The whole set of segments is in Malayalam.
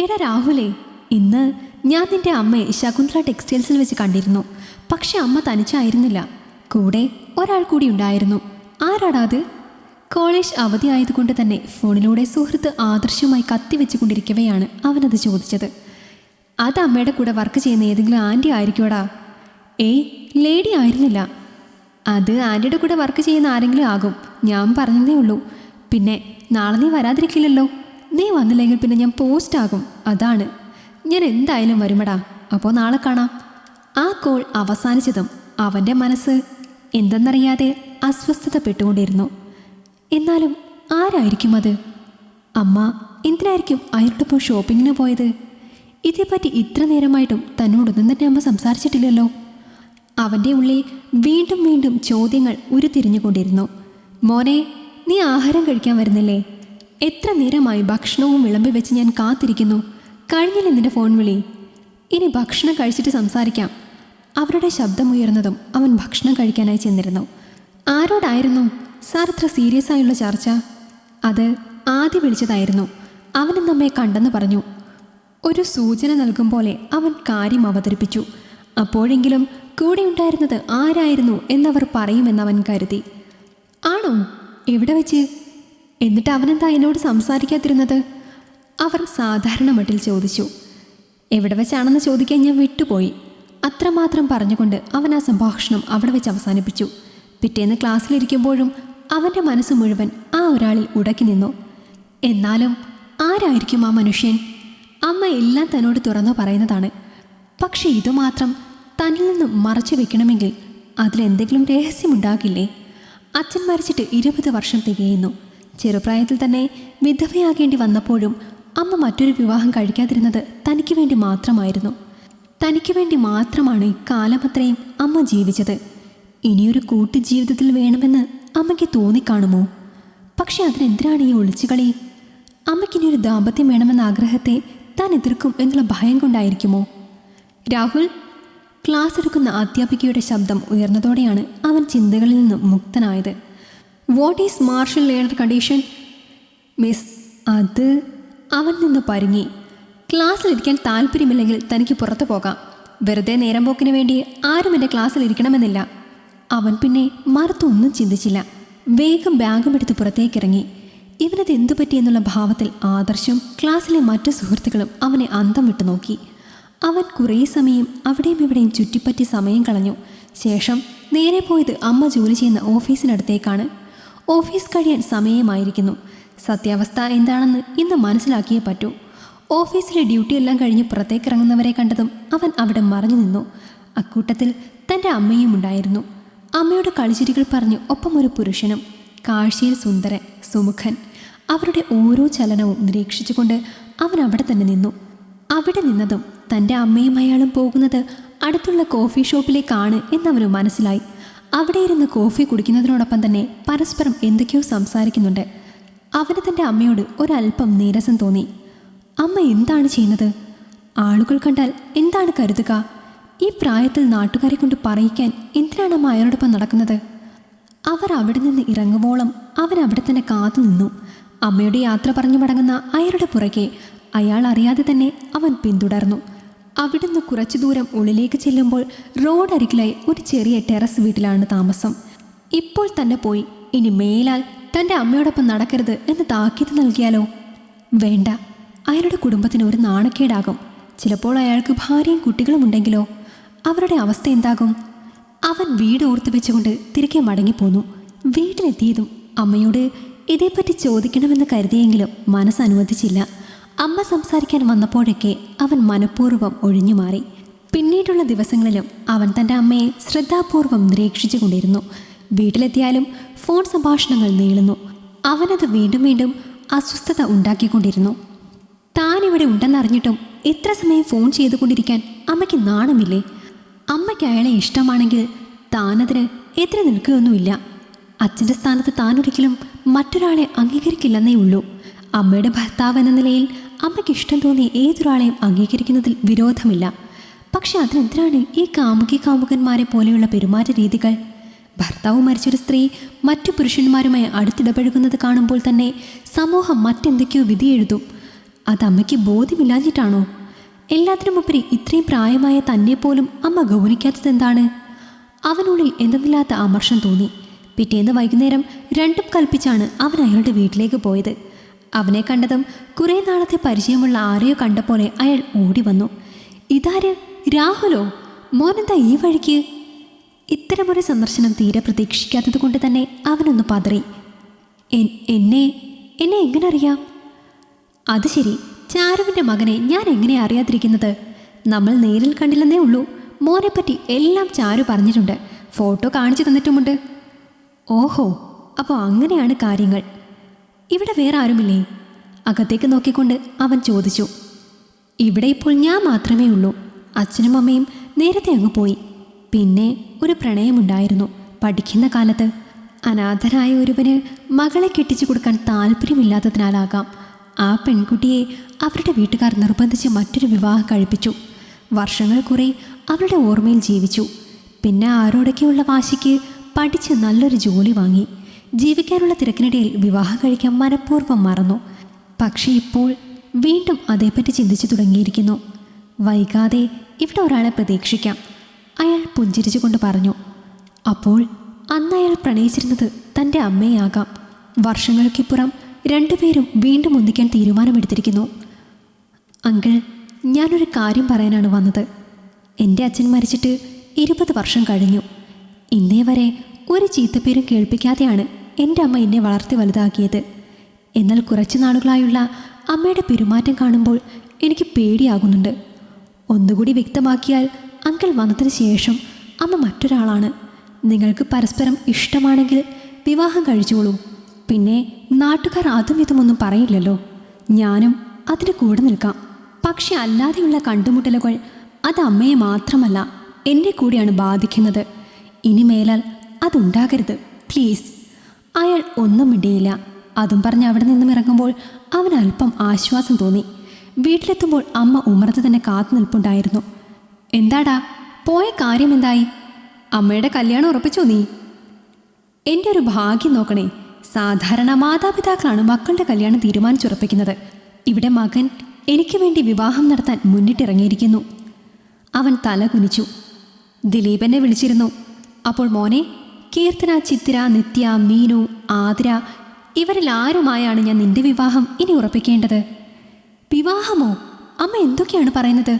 എടാ രാഹുലേ ഇന്ന് ഞാൻ നിന്റെ അമ്മയെ ശകുന്തള ടെക്സ്റ്റൈൽസിൽ വെച്ച് കണ്ടിരുന്നു. പക്ഷെ അമ്മ തനിച്ചായിരുന്നില്ല. കൂടെ ഒരാൾ കൂടി ഉണ്ടായിരുന്നു. ആരാടാ അത്? കോളേജ് അവധി ആയതുകൊണ്ട് തന്നെ ഫോണിലൂടെ സുഹൃത്ത് ആദർശമായി കത്തിവെച്ചുകൊണ്ടിരിക്കവെയാണ് അവനത് ചോദിച്ചത്. അത് അമ്മയുടെ കൂടെ വർക്ക് ചെയ്യുന്ന ഏതെങ്കിലും ആന്റി ആയിരിക്കോടാ ഏയ് ലേഡി ആയിരുന്നില്ല. അത് ആന്റിയുടെ കൂടെ വർക്ക് ചെയ്യുന്ന ആരെങ്കിലും ആകും. ഞാൻ പറഞ്ഞതേ ഉള്ളൂ. പിന്നെ നാളെ നീ വരാതിരിക്കില്ലല്ലോ. നീ വന്നില്ലെങ്കിൽ പിന്നെ ഞാൻ പോസ്റ്റാകും അതാണ്. ഞാൻ എന്തായാലും വരുമടാ. അപ്പോൾ നാളെ കാണാം. ആ കോൾ അവസാനിച്ചതും അവന്റെ മനസ്സ് എന്തെന്നറിയാതെ അസ്വസ്ഥതപ്പെട്ടുകൊണ്ടിരുന്നു. എന്നാലും ആരായിരിക്കും അത്? അമ്മ എന്തിനായിരിക്കും അയാളോടൊപ്പം ഷോപ്പിങ്ങിന് പോയത്? ഇതേപ്പറ്റി ഇത്ര നേരമായിട്ടും തന്നോടൊന്നും തന്നെ അമ്മ സംസാരിച്ചിട്ടില്ലല്ലോ. അവന്റെ ഉള്ളിൽ വീണ്ടും വീണ്ടും ചോദ്യങ്ങൾ ഉരുത്തിരിഞ്ഞുകൊണ്ടിരുന്നു. മോനെ നീ ആഹാരം കഴിക്കാൻ വരുന്നില്ലേ? എത്ര നേരമായി ഭക്ഷണവും വിളമ്പി വെച്ച് ഞാൻ കാത്തിരിക്കുന്നു? കഴിഞ്ഞില്ല നിന്റെ ഫോൺ വിളി? ഇനി ഭക്ഷണം കഴിച്ചിട്ട് സംസാരിക്കാം. അവരുടെ ശബ്ദമുയർന്നതും അവൻ ഭക്ഷണം കഴിക്കാനായി ചെന്നിരുന്നു. ആരോടായിരുന്നു? സാർ ഇത്ര സീരിയസ് ആയുള്ള ചർച്ച? അത് ആദ്യം വിളിച്ചതായിരുന്നു. അവനും നമ്മെ കണ്ടെന്ന് പറഞ്ഞു. ഒരു സൂചന നൽകും പോലെ അവൻ കാര്യം അവതരിപ്പിച്ചു. അപ്പോഴെങ്കിലും കൂടെ ഉണ്ടായിരുന്നത് ആരായിരുന്നു എന്നവർ പറയുമെന്ന് അവൻ കരുതി. ആണോ? എവിടെ വെച്ച്? എന്നിട്ട് അവനെന്താ എന്നോട് സംസാരിക്കാതിരുന്നത്? അവർ സാധാരണ മട്ടിൽ ചോദിച്ചു. എവിടെ വെച്ചാണെന്ന് ചോദിക്കാൻ ഞാൻ വിട്ടുപോയി. അത്രമാത്രം പറഞ്ഞുകൊണ്ട് അവൻ ആ സംഭാഷണം അവിടെ വെച്ച് അവസാനിപ്പിച്ചു. പിറ്റേന്ന് ക്ലാസ്സിലിരിക്കുമ്പോഴും അവന്റെ മനസ്സ് മുഴുവൻ ആ ഒരാളിൽ ഉടക്കി നിന്നു. എന്നാലും ആരായിരിക്കും ആ മനുഷ്യൻ? അമ്മ എല്ലാം തന്നോട് തുറന്നു പറയുന്നതാണ്. പക്ഷെ ഇതുമാത്രം തന്നിൽ നിന്ന് മറച്ചു വെക്കണമെങ്കിൽ അതിലെന്തെങ്കിലും രഹസ്യമുണ്ടാകില്ലേ? അച്ഛൻ മരിച്ചിട്ട് ഇരുപത് വർഷം തികയുന്നു. ചെറുപ്രായത്തിൽ തന്നെ വിധവയാകേണ്ടി വന്നപ്പോഴും അമ്മ മറ്റൊരു വിവാഹം കഴിക്കാതിരുന്നത് തനിക്ക് വേണ്ടി മാത്രമായിരുന്നു. തനിക്ക് വേണ്ടി മാത്രമാണ് ഇക്കാലമത്രയും അമ്മ ജീവിച്ചത്. ഇനിയൊരു കൂട്ടു ജീവിതത്തിൽ വേണമെന്ന് അമ്മയ്ക്ക് തോന്നിക്കാണുമോ? പക്ഷെ അതിനെന്തിനാണ് ഈ ഒളിച്ചുകളി അമ്മയ്ക്കിനി ഒരു ദാമ്പത്യം വേണമെന്ന ആഗ്രഹത്തെ താൻ എതിർക്കും എന്നുള്ള ഭയം കൊണ്ടായിരിക്കുമോ? രാഹുൽ ക്ലാസ് എടുക്കുന്ന അധ്യാപികയുടെ ശബ്ദം ഉയർന്നതോടെയാണ് അവൻ ചിന്തകളിൽ നിന്നും മുക്തനായത്. What is marshal learner condition miss അത് അവൻ നിന്ന് പരുങ്ങി. ക്ലാസ്സിലിരിക്കാൻ താല്പര്യമില്ലെങ്കിൽ തനിക്ക് പുറത്തു പോകാം. വെറുതെ നേരം പോക്കിന് വേണ്ടി ആരും എന്റെ ക്ലാസ്സിൽ ഇരിക്കണമെന്നില്ല. അവൻ പിന്നെ മറുത്തൊന്നും ചിന്തിച്ചില്ല. വേഗം ബാഗും എടുത്ത് പുറത്തേക്കിറങ്ങി. ഇവനത് എന്തു പറ്റിയെന്നുള്ള ഭാവത്തിൽ ആദർശം ക്ലാസ്സിലെ മറ്റു സുഹൃത്തുക്കളും അവനെ അന്തം വിട്ടു നോക്കി. അവൻ കുറേ സമയം അവിടെയും ഇവിടെയും ചുറ്റിപ്പറ്റി സമയം കളഞ്ഞു. ശേഷം നേരെ പോയത് അമ്മ ജോലി ചെയ്യുന്ന ഓഫീസിനടുത്തേക്കാണ്. ഓഫീസ് കഴിയാൻ സമയമായിരിക്കുന്നു. സത്യാവസ്ഥ എന്താണെന്ന് ഇന്ന് മനസ്സിലാക്കിയേ പറ്റൂ. ഓഫീസിലെ ഡ്യൂട്ടി എല്ലാം കഴിഞ്ഞ് പുറത്തേക്കിറങ്ങുന്നവരെ കണ്ടതും അവൻ അവിടെ മറഞ്ഞു നിന്നു. അക്കൂട്ടത്തിൽ തന്റെ അമ്മയും ഉണ്ടായിരുന്നു. അമ്മയുടെ കളിച്ചിരികൾ പറഞ്ഞ് ഒപ്പം ഒരു പുരുഷനും കാഴ്ചയിൽ സുന്ദരൻ സുമുഖൻ. അവരുടെ ഓരോ ചലനവും നിരീക്ഷിച്ചുകൊണ്ട് അവൻ അവിടെ തന്നെ നിന്നു. അവിടെ നിന്നതും തന്റെ അമ്മയും അയാളും പോകുന്നത് അടുത്തുള്ള കോഫി ഷോപ്പിലേക്കാണ് എന്നവന് മനസ്സിലായി. അവിടെ ഇരുന്ന് കോഫി കുടിക്കുന്നതിനോടൊപ്പം തന്നെ പരസ്പരം എന്തൊക്കെയോ സംസാരിക്കുന്നുണ്ട്. അവന് തന്റെ അമ്മയോട് ഒരല്പം നീരസം തോന്നി. അമ്മ എന്താണ് ചെയ്യുന്നത്? ആളുകൾ കണ്ടാൽ എന്താണ് കരുതുക? ഈ പ്രായത്തിൽ നാട്ടുകാരെ കൊണ്ട് പറയിക്കാൻ എന്തിനാണ് അമ്മ അയാളോടൊപ്പം നടക്കുന്നത്? അവർ അവിടെ നിന്ന് ഇറങ്ങുവോളം അവൻ അവിടെ തന്നെ കാത്തു നിന്നു. അമ്മയുടെ യാത്ര പറഞ്ഞു മടങ്ങുന്ന അയാളുടെ പുറകെ അയാൾ അറിയാതെ തന്നെ അവൻ പിന്തുടർന്നു. അവിടുന്ന് കുറച്ചു ദൂരം ഉള്ളിലേക്ക് ചെല്ലുമ്പോൾ റോഡരികിലായി ഒരു ചെറിയ ടെറസ് വീട്ടിലാണ് താമസം. ഇപ്പോൾ തന്നെ പോയി. ഇനി മേലാൽ തന്റെ അമ്മയോടൊപ്പം നടക്കരുത് എന്ന് താക്കീത് നൽകിയാലോ? വേണ്ട. അയാളുടെ കുടുംബത്തിന് ഒരു നാണക്കേടാകും. ചിലപ്പോൾ അയാൾക്ക് ഭാര്യയും കുട്ടികളും ഉണ്ടെങ്കിലോ? അവരുടെ അവസ്ഥ എന്താകും? അവൻ വീട് ഓർത്തു വെച്ചുകൊണ്ട് തിരികെ മടങ്ങിപ്പോന്നു. വീട്ടിലെത്തിയതും അമ്മയോട് ഇതേപ്പറ്റി ചോദിക്കണമെന്ന് കരുതിയെങ്കിലും മനസ്സ് അനുവദിച്ചില്ല അമ്മ സംസാരിക്കാൻ വന്നപ്പോഴൊക്കെ അവൻ മനഃപൂർവം ഒഴിഞ്ഞു മാറി. പിന്നീടുള്ള ദിവസങ്ങളിലും അവൻ തന്റെ അമ്മയെ ശ്രദ്ധാപൂർവം നിരീക്ഷിച്ചുകൊണ്ടിരുന്നു വീട്ടിലെത്തിയാലും ഫോൺ സംഭാഷണങ്ങൾ നീളുന്നു. അവനത് വീണ്ടും വീണ്ടും അസ്വസ്ഥത ഉണ്ടാക്കിക്കൊണ്ടിരുന്നു. താൻ ഇവിടെ ഉണ്ടെന്നറിഞ്ഞിട്ടും എത്ര സമയം ഫോൺ ചെയ്തുകൊണ്ടിരിക്കാൻ അമ്മയ്ക്ക് നാണമില്ലേ? അമ്മയ്ക്ക് അയാളെ ഇഷ്ടമാണെങ്കിൽ താനതിന് എത്ര നിൽക്കുകയൊന്നുമില്ല. അച്ഛന്റെ സ്ഥാനത്ത് താനൊരിക്കലും മറ്റൊരാളെ അംഗീകരിക്കില്ലെന്നേ ഉള്ളൂ. അമ്മയുടെ ഭർത്താവ് എന്ന നിലയിൽ അമ്മയ്ക്ക് ഇഷ്ടം തോന്നി ഏതൊരാളെയും അംഗീകരിക്കുന്നതിൽ വിരോധമില്ല. പക്ഷെ അതിനെന്തിനാണ് ഈ കാമുകി കാമുകന്മാരെ പോലെയുള്ള പെരുമാറ്റ രീതികൾ? ഭർത്താവ് മരിച്ചൊരു സ്ത്രീ മറ്റു പുരുഷന്മാരുമായി അടുത്തിടപഴകുന്നത് കാണുമ്പോൾ തന്നെ സമൂഹം മറ്റെന്തൊക്കെയോ വിധി എഴുതും. അത് അമ്മയ്ക്ക് ബോധ്യമില്ലാഞ്ഞിട്ടാണോ? എല്ലാത്തിനുമുപരി ഇത്രയും പ്രായമായ തന്നെ പോലും അമ്മ ഗൗനിക്കാത്തത് എന്താണ്? അവനുള്ളിൽ എന്തെന്നില്ലാത്ത അമർഷം തോന്നി. പിറ്റേന്ന് വൈകുന്നേരം രണ്ടും കൽപ്പിച്ചാണ് അവൻ അയാളുടെ വീട്ടിലേക്ക് പോയത്. അവനെ കണ്ടതും കുറേ നാളത്തെ പരിചയമുള്ള ആരെയോ കണ്ട പോലെ അയാൾ ഓടി വന്നു ഇതാര്? രാഹുലോ? മോനെന്താ ഈ വഴിക്ക്? ഇത്തരമൊരു സന്ദർശനം തീരെ പ്രതീക്ഷിക്കാത്തത് കൊണ്ട് തന്നെ അവനൊന്ന് പതറി. എന്നെ? എന്നെ എങ്ങനെ അറിയാം? അത് ശരി. ചാരുവിന്റെ മകനെ ഞാൻ എങ്ങനെ അറിയാതിരിക്കുന്നത്? നമ്മൾ നേരിൽ കണ്ടില്ലെന്നേ ഉള്ളൂ. മോനെപ്പറ്റി എല്ലാം ചാരു പറഞ്ഞിട്ടുണ്ട്. ഫോട്ടോ കാണിച്ചു തന്നിട്ടുമുണ്ട്. ഓഹോ. അപ്പോൾ അങ്ങനെയാണ് കാര്യങ്ങൾ. ഇവിടെ വേറെ ആരുമില്ലേ? അകത്തേക്ക് നോക്കിക്കൊണ്ട് അവൻ ചോദിച്ചു. ഇവിടെ ഇപ്പോൾ ഞാൻ മാത്രമേ ഉള്ളൂ. അച്ഛനും അമ്മയും നേരത്തെ അങ്ങ് പോയി. പിന്നെ ഒരു പ്രണയമുണ്ടായിരുന്നു. പഠിക്കുന്ന കാലത്ത് അനാഥരായ ഒരുവന് മകളെ കെട്ടിച്ചു കൊടുക്കാൻ താല്പര്യമില്ലാത്തതിനാലാകാം ആ പെൺകുട്ടിയെ അവരുടെ വീട്ടുകാർ നിർബന്ധിച്ച് മറ്റൊരു വിവാഹം കഴിപ്പിച്ചു. വർഷങ്ങൾ കുറെ അവരുടെ ഓർമ്മയിൽ ജീവിച്ചു. പിന്നെ ആരോടൊക്കെയുള്ള വാശിക്ക് പഠിച്ച് നല്ലൊരു ജോലി വാങ്ങി. ജീവിക്കാനുള്ള തിരക്കിനിടയിൽ വിവാഹം കഴിക്കാൻ മനഃപൂർവം മറന്നു. പക്ഷേ ഇപ്പോൾ വീണ്ടും അതേപ്പറ്റി ചിന്തിച്ചു തുടങ്ങിയിരിക്കുന്നു. വൈകാതെ ഇവിടെ ഒരാളെ പ്രതീക്ഷിക്കാം. അയാൾ പുഞ്ചിരിച്ചുകൊണ്ട് പറഞ്ഞു അപ്പോൾ അന്ന് അയാൾ പ്രണയിച്ചിരുന്നത് തന്റെ അമ്മയാകാം. വർഷങ്ങൾക്കിപ്പുറം രണ്ടുപേരും വീണ്ടും ഒന്നിക്കാൻ തീരുമാനമെടുത്തിരിക്കുന്നു. അങ്കിൾ ഞാനൊരു കാര്യം പറയാനാണ് വന്നത്. എന്റെ അച്ഛൻ മരിച്ചിട്ട് ഇരുപത് വർഷം കഴിഞ്ഞു. ഇന്നേ വരെ ഒരു ചീത്തപ്പേരും കേൾപ്പിക്കാതെയാണ് എന്റെ അമ്മ എന്നെ വളർത്തി വലുതാക്കിയത്. എന്നാൽ കുറച്ച് നാളുകളായുള്ള അമ്മയുടെ പെരുമാറ്റം കാണുമ്പോൾ എനിക്ക് പേടിയാകുന്നുണ്ട്. ഒന്നുകൂടി വ്യക്തമാക്കിയാൽ അങ്കിൾ വന്നതിന് ശേഷം അമ്മ മറ്റൊരാളാണ്. നിങ്ങൾക്ക് പരസ്പരം ഇഷ്ടമാണെങ്കിൽ വിവാഹം കഴിച്ചോളൂ. പിന്നെ നാട്ടുകാർ അതും ഇതുമൊന്നും പറയില്ലല്ലോ. ഞാനും അതിന് കൂടെ നിൽക്കാം. പക്ഷെ അല്ലാതെയുള്ള കണ്ടുമുട്ടലുകൾ അത് അമ്മയെ മാത്രമല്ല എന്നെ കൂടിയാണ് ബാധിക്കുന്നത്. ഇനി മേലാൽ അതുണ്ടാകരുത്. പ്ലീസ്. അയാൾ ഒന്നും മിണ്ടിയില്ല. അതും പറഞ്ഞ് അവിടെ നിന്നും ഇറങ്ങുമ്പോൾ അവന് അല്പം ആശ്വാസം തോന്നി. വീട്ടിലെത്തുമ്പോൾ അമ്മ ഉമർത്ത് തന്നെ കാത്തു നിൽപ്പുണ്ടായിരുന്നു. എന്താടാ പോയ കാര്യം എന്തായി? അമ്മയുടെ കല്യാണം ഉറപ്പിച്ചോ നീ? എന്റെ ഒരു ഭാഗ്യം നോക്കണേ. സാധാരണ മാതാപിതാക്കളാണ് മക്കളുടെ കല്യാണം തീരുമാനിച്ചുറപ്പിക്കുന്നത്. ഇവിടെ മകൻ എനിക്ക് വേണ്ടി വിവാഹം നടത്താൻ മുന്നിട്ടിറങ്ങിയിരിക്കുന്നു. അവൻ തല കുനിച്ചു ദിലീപ് വിളിച്ചിരുന്നു. അപ്പോൾ മോനെ കീർത്തന ചിത്തിര നിത്യ മീനു ആതിര ഇവരിൽ ആരുമായാണ് ഞാൻ നിന്റെ വിവാഹം ഇനി ഉറപ്പിക്കേണ്ടത്? വിവാഹമോ? അമ്മ എന്തൊക്കെയാണ് പറയുന്നത്?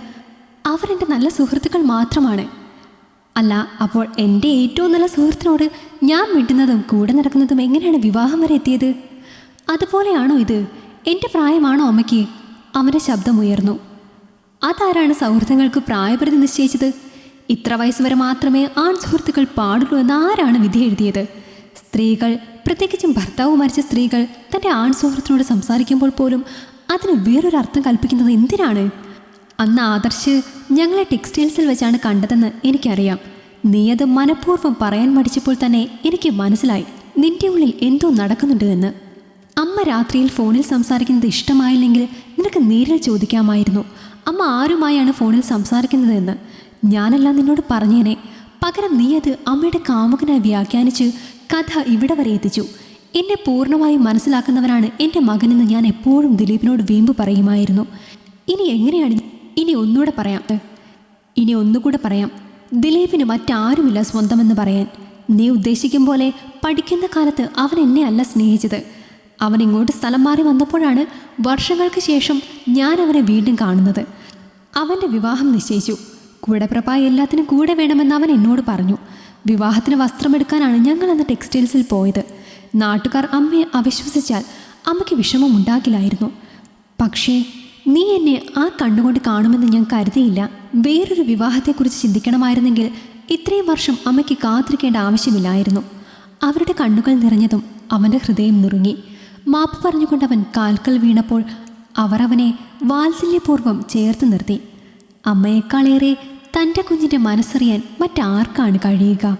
അവരെന്റെ നല്ല സുഹൃത്തുക്കൾ മാത്രമാണ്. അല്ല അപ്പോൾ എന്റെ ഏറ്റവും നല്ല സുഹൃത്തിനോട് ഞാൻ മിണ്ടുന്നതും കൂടെ നടക്കുന്നതും എങ്ങനെയാണ് വിവാഹം വരെ എത്തിയത്? അതുപോലെയാണോ ഇത്? എന്റെ പ്രായമാണോ അമ്മയ്ക്ക്? അവന്റെ ശബ്ദമുയർന്നു അതാരാണ് സൗഹൃദങ്ങൾക്ക് പ്രായപരിധി നിശ്ചയിച്ചത്? ഇത്ര വയസ്സ് വരെ മാത്രമേ ആൺ സുഹൃത്തുക്കൾ പാടുള്ളൂ എന്ന് ആരാണ് വിധി എഴുതിയത്? സ്ത്രീകൾ പ്രത്യേകിച്ചും ഭർത്താവ് മരിച്ച സ്ത്രീകൾ തന്റെ ആൺ സുഹൃത്തിനോട് സംസാരിക്കുമ്പോൾ പോലും അതിന് വേറൊരു അർത്ഥം കൽപ്പിക്കുന്നത് എന്തിനാണ്? അന്ന് ആദർശ് ഞങ്ങളെ ടെക്സ്റ്റൈൽസിൽ വെച്ചാണ് കണ്ടതെന്ന് എനിക്കറിയാം. നീ അത് മനഃപൂർവം പറയാൻ മടിച്ചപ്പോൾ തന്നെ എനിക്ക് മനസ്സിലായി നിന്റെ ഉള്ളിൽ എന്തോ നടക്കുന്നുണ്ട് എന്ന്. അമ്മ രാത്രിയിൽ ഫോണിൽ സംസാരിക്കുന്നത് ഇഷ്ടമായില്ലെങ്കിൽ നിനക്ക് നേരിൽ ചോദിക്കാമായിരുന്നു. അമ്മ ആരുമായാണ് ഫോണിൽ സംസാരിക്കുന്നതെന്ന് ഞാനെല്ലാം നിന്നോട് പറഞ്ഞേനെ. പകരം നീ അത് അമ്മയുടെ കാമുകനായി വ്യാഖ്യാനിച്ച് കഥ ഇവിടെ വരെ എത്തിച്ചു. എന്നെ പൂർണമായും മനസ്സിലാക്കുന്നവനാണ് എന്റെ മകനെന്ന് ഞാൻ എപ്പോഴും ദിലീപിനോട് വീമ്പ് പറയുമായിരുന്നു. ഇനി എങ്ങനെയാണ് ഇനി ഒന്നുകൂടെ പറയാം. ഇനി ഒന്നുകൂടെ പറയാം. ദിലീപിന് മറ്റാരുമില്ല സ്വന്തമെന്ന് പറയാൻ. നീ ഉദ്ദേശിക്കും പോലെ പഠിക്കുന്ന കാലത്ത് അവൻ എന്നെ അല്ല സ്നേഹിച്ചത്. അവൻ ഇങ്ങോട്ട് സ്ഥലം മാറി വന്നപ്പോഴാണ് വർഷങ്ങൾക്ക് ശേഷം ഞാൻ അവനെ വീണ്ടും കാണുന്നത്. അവന്റെ വിവാഹം നിശ്ചയിച്ചു. കൂടെപ്പിറപ്പായ എല്ലാത്തിനും കൂടെ വേണമെന്ന് അവൻ എന്നോട് പറഞ്ഞു. വിവാഹത്തിന് വസ്ത്രമെടുക്കാനാണ് ഞങ്ങൾ അന്ന് ടെക്സ്റ്റൈൽസിൽ പോയത്. നാട്ടുകാർ അമ്മയെ അവിശ്വസിച്ചാൽ അമ്മയ്ക്ക് വിഷമം ഉണ്ടാകില്ലായിരുന്നു. പക്ഷേ നീ എന്നെ ആ കണ്ണുകൊണ്ട് കാണുമെന്ന് ഞാൻ കരുതിയില്ല. വേറൊരു വിവാഹത്തെക്കുറിച്ച് ചിന്തിക്കണമായിരുന്നെങ്കിൽ ഇത്രയും വർഷം അമ്മയ്ക്ക് കാത്തിരിക്കേണ്ട ആവശ്യമില്ലായിരുന്നു. അവരുടെ കണ്ണുകൾ നിറഞ്ഞതും അവന്റെ ഹൃദയം നുറുങ്ങി. മാപ്പ് പറഞ്ഞുകൊണ്ട് അവൻ കാൽക്കൽ വീണപ്പോൾ അവർ അവനെ വാത്സല്യപൂർവം ചേർത്ത് നിർത്തി. അമ്മയെക്കാളേറെ തന്റെ കുഞ്ഞിന്റെ മനസ്സറിയാൻ മറ്റാർക്കാണ് കഴിയുക?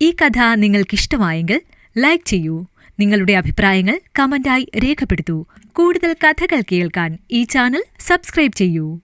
ഈ കഥ നിങ്ങൾക്കിഷ്ടമായെങ്കിൽ ലൈക്ക് ചെയ്യൂ. നിങ്ങളുടെ അഭിപ്രായങ്ങൾ കമന്റായി രേഖപ്പെടുത്തൂ. കൂടുതൽ കഥകൾ കേൾക്കാൻ ഈ ചാനൽ സബ്സ്ക്രൈബ് ചെയ്യൂ.